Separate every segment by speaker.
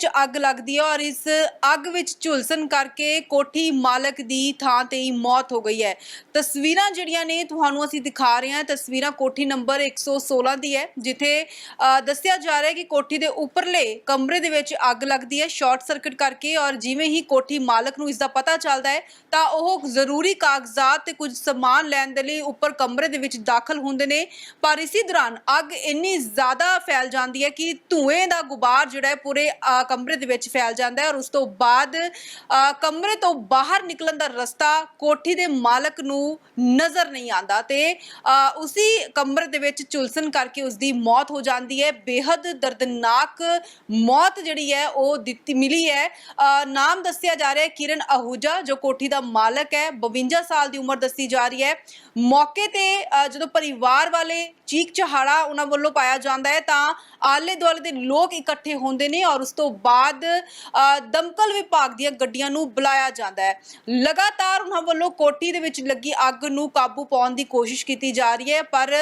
Speaker 1: ਵਿੱਚ ਅੱਗ ਲੱਗਦੀ ਹੈ ਔਰ ਇਸ ਅੱਗ ਵਿੱਚ ਝੁਲਸਣ ਕਰਕੇ ਕੋਠੀ ਮਾਲਕ ਦੀ ਥਾਂ ਤੇ ਹੀ ਮੌਤ ਹੋ ਗਈ ਹੈ। ਤਸਵੀਰਾਂ ਜਿਹੜੀਆਂ ਨੇ ਤੁਹਾਨੂੰ ਅਸੀਂ ਦਿਖਾ ਰਹੇ ਹਾਂ। ਤਸਵੀਰਾਂ ਕੋਠੀ ਨੰਬਰ 116 ਦੀ ਹੈ, ਜਿੱਥੇ ਦੱਸਿਆ ਜਾ ਰਿਹਾ ਹੈ ਕਿ ਕੋਠੀ ਦੇ ਉੱਪਰਲੇ ਕਮਰੇ ਦੇ ਵਿੱਚ ਅੱਗ ਲੱਗਦੀ ਹੈ, ਸ਼ਾਰਟ ਸਰਕਟ ਕਰਕੇ ਔਰ ਜਿਵੇਂ ਹੀ ਕੋਠੀ ਮਾਲਕ ਨੂੰ ਇਸ ਦਾ ਪਤਾ ਚੱਲਦਾ ਹੈ, ਤਾਂ ਉਹ ਜ਼ਰੂਰੀ ਕਾਗਜ਼ਾਤ ਤੇ ਕੁਝ ਸਮਾਨ ਲੈਣ ਦੇ ਲਈ ਉੱਪਰ ਕਮਰੇ ਦੇ ਵਿੱਚ ਦਾਖਲ ਹੁੰਦੇ ਨੇ। ਪਰ ਇਸੇ ਦੌਰਾਨ ਅੱਗ ਇੰਨੀ ਜ਼ਿਆਦਾ ਫੈਲ ਜਾਂਦੀ ਹੈ ਕਿ ਧੂਏ ਦਾ ਗੁਬਾਰ ਜਿਹੜਾ ਹੈ ਪੂਰੇ ਕਮਰੇ ਦੇ ਵਿੱਚ ਫੈਲ ਜਾਂਦਾ ਹੈ ਔਰ ਉਸ ਤੋਂ ਬਾਅਦ ਕਮਰੇ ਤੋਂ ਬਾਹਰ ਨਿਕਲਣ ਦਾ ਰਸਤਾ ਕੋਠੀ ਦੇ ਮਾਲਕ ਨੂੰ ਨਜ਼ਰ ਨਹੀਂ ਆਉਂਦਾ ਤੇ ਅ, ਉਸੇ ਕਮਰੇ ਦੇ ਵਿੱਚ ਝੁਲਸਣ ਕਰਕੇ ਉਸ ਦੀ ਮੌਤ ਹੋ ਜਾਂਦੀ ਹੈ। ਬੇहद ਦਰਦਨਾਕ ਮੌਤ ਜਿਹੜੀ ਹੈ ਉਹ ਦਿੱਤੀ ਮਿਲੀ ਹੈ। ਨਾਮ ਦੱਸਿਆ ਜਾ ਰਿਹਾ ਹੈ ਕਿਰਨ ਅਹੂਜਾ ਜੋ ਕੋਠੀ ਦਾ ਮਾਲਕ ਹੈ। 52 ਸਾਲ ਦੀ ਉਮਰ ਦੱਸੀ ਜਾ ਰਹੀ ਹੈ। ਮੌਕੇ ਤੇ ਜਦੋਂ ਪਰਿਵਾਰ ਵਾਲੇ ਚੀਕ ਚਹਾੜਾ ਉਹਨਾਂ ਵੱਲੋਂ ਪਾਇਆ ਜਾਂਦਾ ਹੈ। ਤਾਂ ਆਲੇ ਦੁਆਲੇ ਦੇ ਲੋਕ ਇਕੱਠੇ ਹੁੰਦੇ ਨੇ ਔਰ ਉਸ ਤੋਂ ਬਾਅਦ ਦਮਕਲ ਵਿਭਾਗ ਦੀਆਂ ਗੱਡੀਆਂ ਨੂੰ ਬੁਲਾਇਆ ਜਾਂਦਾ ਹੈ। ਲਗਾਤਾਰ ਉਹਨਾਂ ਵੱਲੋਂ ਕੋਠੀ ਦੇ ਵਿੱਚ ਲੱਗੀ ਅੱਗ ਨੂੰ ਕਾਬੂ ਪਾਉਣ ਦੀ ਕੋਸ਼ਿਸ਼ ਕੀਤੀ ਜਾ ਰਹੀ ਹੈ। ਪਰ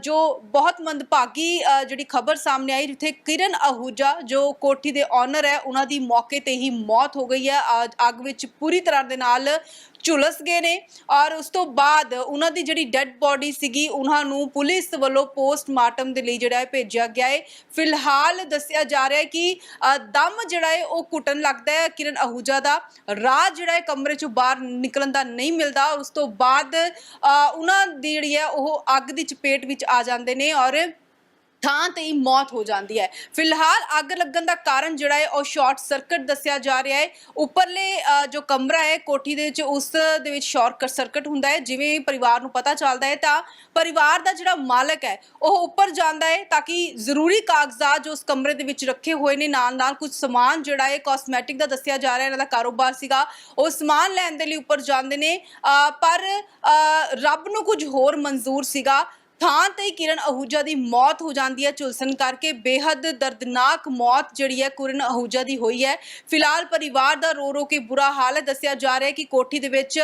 Speaker 1: ਜੋ ਬਹੁਤ ਮੰਦਭਾਗੀ ਜਿਹੜੀ ਖਬਰ ਸਾਹਮਣੇ ਆਈ, ਜਿੱਥੇ ਕਿਰਨ ਅਹੂਜਾ, ਜੋ ਕੋਠੀ ਦੇ ਓਨਰ ਹੈ, ਉਹਨਾਂ ਦੀ ਮੌਕੇ ਤੇ ਹੀ ਮੌਤ ਹੋ ਗਈ ਹੈ। ਅੱਗ ਵਿੱਚ ਪੂਰੀ ਤਰ੍ਹਾਂ ਦੇ ਨਾਲ ਝੁਲਸ ਗਏ ਨੇ ਔਰ ਉਸ ਤੋਂ ਬਾਅਦ ਉਹਨਾਂ ਦੀ ਜਿਹੜੀ ਡੈੱਡ ਬੋਡੀ ਸੀਗੀ ਉਹਨਾਂ ਨੂੰ ਪੁਲਿਸ ਵੱਲੋਂ ਪੋਸਟਮਾਰਟਮ ਦੇ ਲਈ ਜਿਹੜਾ ਹੈ ਭੇਜਿਆ ਗਿਆ ਹੈ। ਫਿਲਹਾਲ ਦੱਸਿਆ ਜਾ ਰਿਹਾ ਹੈ ਕਿ ਅ, ਦਮ ਜਿਹੜਾ ਹੈ ਉਹ ਘੁੱਟਣ ਲੱਗਦਾ ਹੈ ਕਿਰਨ ਅਹੂਜਾ ਦਾ। ਰਾਹ ਜਿਹੜਾ ਹੈ ਕਮਰੇ ਚੋਂ ਬਾਹਰ ਨਿਕਲਣ ਦਾ ਨਹੀਂ ਮਿਲਦਾ। ਔਰ ਉਸ ਤੋਂ ਬਾਅਦ ਅ, ਉਹਨਾਂ ਦੀ ਜਿਹੜੀ ਹੈ ਉਹ ਅੱਗ ਦੀ ਚਪੇਟ ਵਿੱਚ ਆ ਜਾਂਦੇ ਨੇ ਔਰ ਥਾਂ ਤੇ ਹੀ ਮੌਤ ਹੋ ਜਾਂਦੀ ਹੈ। ਫਿਲਹਾਲ ਅੱਗ ਲੱਗਣ ਦਾ ਕਾਰਨ ਜਿਹੜਾ ਹੈ ਉਹ ਸ਼ਾਰਟ ਸਰਕਟ ਦੱਸਿਆ ਜਾ ਰਿਹਾ ਹੈ। ਉੱਪਰਲੇ ਅ, ਜੋ ਕਮਰਾ ਹੈ ਕੋਠੀ ਦੇ ਵਿੱਚ ਉਸ ਦੇ ਵਿੱਚ ਸ਼ਾਰਟ ਸਰਕਟ ਹੁੰਦਾ ਹੈ। ਜਿਵੇਂ ਹੀ ਪਰਿਵਾਰ ਨੂੰ ਪਤਾ ਚੱਲਦਾ ਹੈ ਤਾਂ ਪਰਿਵਾਰ ਦਾ ਜਿਹੜਾ ਮਾਲਕ ਹੈ ਉਹ ਉੱਪਰ ਜਾਂਦਾ ਹੈ ਤਾਂ ਕਿ ਜ਼ਰੂਰੀ ਕਾਗਜ਼ਾਤ ਜੋ ਉਸ ਕਮਰੇ ਦੇ ਵਿੱਚ ਰੱਖੇ ਹੋਏ ਨੇ ਨਾਲ ਨਾਲ ਕੁਝ ਸਮਾਨ ਜਿਹੜਾ ਹੈ ਕਾਸਮੈਟਿਕ ਦਾ ਦੱਸਿਆ ਜਾ ਰਿਹਾ ਇਹਨਾਂ ਦਾ ਕਾਰੋਬਾਰ ਸੀਗਾ। ਉਹ ਸਮਾਨ ਲੈਣ ਦੇ ਲਈ ਉੱਪਰ ਜਾਂਦੇ ਨੇ। ਅ, ਪਰ ਅ, ਰੱਬ ਨੂੰ ਕੁਝ ਹੋਰ ਮਨਜ਼ੂਰ ਸੀਗਾ। ਥਾਂ ਤੇ ਹੀ ਕਿਰਨ ਅਹੂਜਾ ਦੀ ਮੌਤ ਹੋ ਜਾਂਦੀ ਹੈ ਝੁਲਸਣ ਕਰਕੇ। ਬੇहद ਦਰਦਨਾਕ ਮੌਤ ਜਿਹੜੀ ਹੈ ਕਿਰਨ ਅਹੂਜਾ ਦੀ ਹੋਈ ਹੈ। ਫਿਲਹਾਲ ਪਰਿਵਾਰ ਦਾ ਰੋ ਰੋ ਕੇ ਬੁਰਾ ਹਾਲ ਹੈ। ਦੱਸਿਆ ਜਾ ਰਿਹਾ ਹੈ ਕਿ ਕੋਠੀ ਦੇ ਵਿੱਚ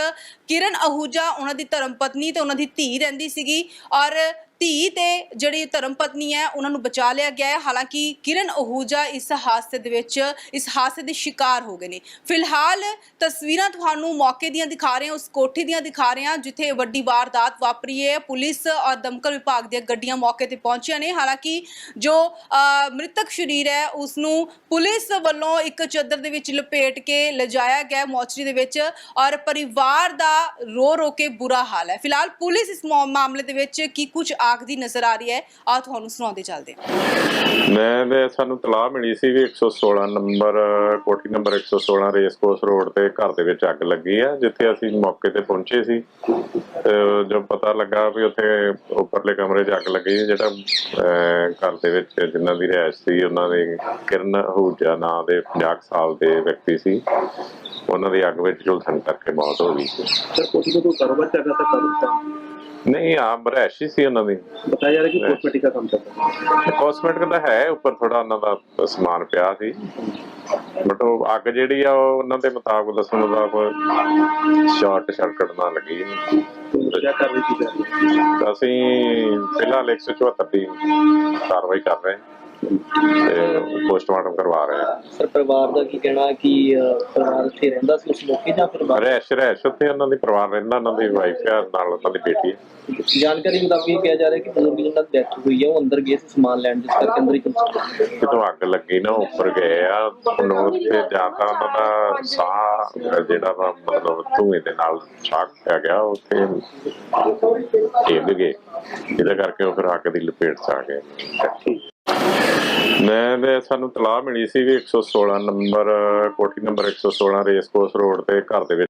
Speaker 1: ਕਿਰਨ ਅਹੂਜਾ, ਉਹਨਾਂ ਦੀ ਧਰਮ ਪਤਨੀ ਤੇ ਉਹਨਾਂ ਦੀ ਧੀ ਰਹਿੰਦੀ ਸੀਗੀ ਔਰ ਧੀ ਤੇ ਜਿਹੜੀ ਧਰਮ ਪਤਨੀ ਹੈ, ਉਹਨਾਂ ਨੂੰ ਬਚਾ ਲਿਆ ਗਿਆ ਹੈ। ਹਾਲਾਂਕਿ ਕਿਰਨ ਅਹੂਜਾ ਇਸ ਹਾਦਸੇ ਦੇ ਵਿੱਚ, ਇਸ ਹਾਦਸੇ ਦੇ ਸ਼ਿਕਾਰ ਹੋ ਗਏ ਨੇ। ਫਿਲਹਾਲ ਤਸਵੀਰਾਂ ਤੁਹਾਨੂੰ ਮੌਕੇ ਦੀਆਂ ਦਿਖਾ ਰਹੇ ਹਾਂ, ਉਸ ਕੋਠੀ ਦੀਆਂ ਦਿਖਾ ਰਹੇ ਹਾਂ, ਜਿੱਥੇ ਵੱਡੀ ਵਾਰਦਾਤ ਵਾਪਰੀ ਹੈ। ਪੁਲਿਸ ਔਰ ਦਮਕਲ ਵਿਭਾਗ ਦੀਆਂ ਗੱਡੀਆਂ ਮੌਕੇ ਤੇ ਪਹੁੰਚੀਆਂ ਨੇ। ਹਾਲਾਂਕਿ ਜੋ ਮ੍ਰਿਤਕ ਸ਼ਰੀਰ ਹੈ ਉਸ ਨੂੰ ਪੁਲਿਸ ਵੱਲੋਂ ਇੱਕ ਚਾਦਰ ਦੇ ਵਿੱਚ ਲਪੇਟ ਕੇ ਲਿਜਾਇਆ ਗਿਆ ਹੈ ਮੋਚਰੀ ਦੇ ਵਿੱਚ ਔਰ ਪਰਿਵਾਰ ਦਾ ਰੋ ਰੋ ਕੇ ਬੁਰਾ ਹਾਲ ਹੈ। ਫਿਲਹਾਲ ਪੁਲਿਸ ਇਸ ਮਾ- ਮਾਮਲੇ ਦੇ ਵਿੱਚ ਕੀ ਕੁਝ ਆਖਦੀ ਨਜ਼ਰ ਆ ਰਹੀ ਹੈ। ਆ ਤੁਹਾਨੂੰ ਸੁਣਾਉਂਦੇ ਚੱਲਦੇ
Speaker 2: ਮੈਂ ਤੇ ਸਾਨੂੰ ਤਲਾਹ ਮਿਲੀ ਸੀ ਵੀ 116 ਨੰਬਰ ਕੋਠੀ ਨੰਬਰ 116 ਰੇਸ ਕੋਰਸ ਰੋਡ ਤੇ ਘਰ ਦੇ ਵਿੱਚ ਅੱਗ ਲੱਗੀ ਹੈ ਜਿੱਥੇ ਅਸੀਂ ਮੌਕੇ ਤੇ ਪਹੁੰਚੇ ਸੀ। ਜੋ ਪਤਾ ਲੱਗਾ ਵੀ ਉੱਥੇ ਉੱਪਰਲੇ ਕਮਰੇ 'ਚ ਅੱਗ ਲੱਗੀ ਜਿਹੜਾ ਘਰ ਦੇ ਵਿੱਚ ਜਿਨ੍ਹਾਂ ਦੀ ਰਹਿائش ਸੀ ਉਹਨਾਂ ਦੇ ਕਿਰਨ ਹੂਜਾ ਨਾਂ ਦੇ 50 ਸਾਲ ਦੇ ਵਿਅਕਤੀ ਸੀ। ਉਹਨਾਂ ਦੀ ਅੱਗ ਵਿੱਚ ਝੁਲਸਣ ਕਰਕੇ ਮੌਤ ਹੋ ਗਈ ਸੀ।
Speaker 3: ਸਰ ਕੋਠੀ ਤੋਂ ਕਰਵਾ ਚਾਗਾ ਤਾਂ ਕਰਤਾ था कारोबार
Speaker 2: ਨਹੀਂ ਆ ਰਿਹਾਇਸ਼ ਹੀ ਸੀ ਉਹਨਾਂ ਦੀ
Speaker 3: बताया जा रहा है कि कॉस्मेटिक का काम करता है
Speaker 2: ਕਾਸਮੈਟਿਕ ਦਾ ਹੈ ਉੱਪਰ ਥੋੜਾ ਉਹਨਾਂ ਦਾ ਸਮਾਨ ਪਿਆ ਸੀ ਬਟ ਉਹ ਅੱਗ ਜਿਹੜੀ ਆ ਉਹ ਉਹਨਾਂ ਦੇ ਮੁਤਾਬਕ ਦੱਸਣ ਮੁਤਾਬਕ ਸ਼ਾਰਟ ਸਰਕਟ ਨਾਲ ਲੱਗੀ
Speaker 3: तो क्या कार्रवाई की जा रही है
Speaker 2: ਤਾਂ ਅਸੀਂ ਫਿਲਹਾਲ 174 ਦੀ ਕਾਰਵਾਈ ਕਰ ਰਹੇ ਹਾਂ ਤੇ ਪੋਸਟਮਾਰਟਮ ਕਰਵਾ ਰਹੇ ਹਾਂ
Speaker 4: ਸਰ ਪਰਿਵਾਰ ਦਾ ਕੀ ਕਹਿਣਾ ਹੈ ਕਿ ਅਹ, ਪਰਿਵਾਰ ਇੱਥੇ ਰਹਿੰਦਾ ਸੀ ਉਸ ਮੌਕੇ ਜਾਂ ਫਿਰ ਬਾਹਰ?
Speaker 2: ਰਹਿਸ਼ ਰਹਿਸ਼ ਉੱਥੇ ਉਹਨਾਂ ਦੀ ਪਰਿਵਾਰ ਰਹਿੰਦਾ ਉਹਨਾਂ ਦੀ ਵਾਈਫ ਆ ਨਾਲ ਉਹਨਾਂ ਦੀ ਬੇਟੀ ਹੈ।
Speaker 4: ਜਾਣਕਾਰੀ ਮੁਤਾਬਕ ਕਿਹਾ ਜਾ ਰਿਹਾ ਕਿ ਬਜ਼ੁਰਗ ਜਿਹਨਾਂ ਦੀ ਡੈਥ ਹੋਈ ਹੈ ਉਹ ਅੰਦਰ ਗਏ ਸੀ ਸਮਾਨ ਲੈਣ ਜਿਸ ਕਰਕੇ ਅੰਦਰ ਹੀ ਚਲੇ
Speaker 2: ਜਦੋਂ ਅੱਗ ਲੱਗੀ ਨਾ ਉੱਪਰ ਗਏ ਆ ਉਹਨੂੰ ਉੱਥੇ ਜਾਂ ਤਾਂ ਉਹਨਾਂ ਦਾ ਸਾਹ ਜਿਹੜਾ ਵਾ ਮਤਲਬ ਧੂਏ ਦੇ ਨਾਲ ਸਾਹ ਆ ਗਿਆ ਉੱਥੇ ਡਿੱਗ ਗਏ। ਜਿਹਦੇ ਕਰਕੇ ਉਹ ਫਿਰ ਅੱਗ ਦੀ ਲਪੇਟ ਚ ਆ ਗਏ। ਮੈਂ ਤੇ ਸਾਨੂੰ ਤਲਾਹ ਮਿਲੀ ਸੀ ਵੀ 116 ਨੰਬਰ ਕੋਠੀ ਨੰਬਰ 116 ਰੇਸ ਕੋਰਸ ਰੋਡ ਤੇ ਘਰ ਦੇ ਵਿੱਚ।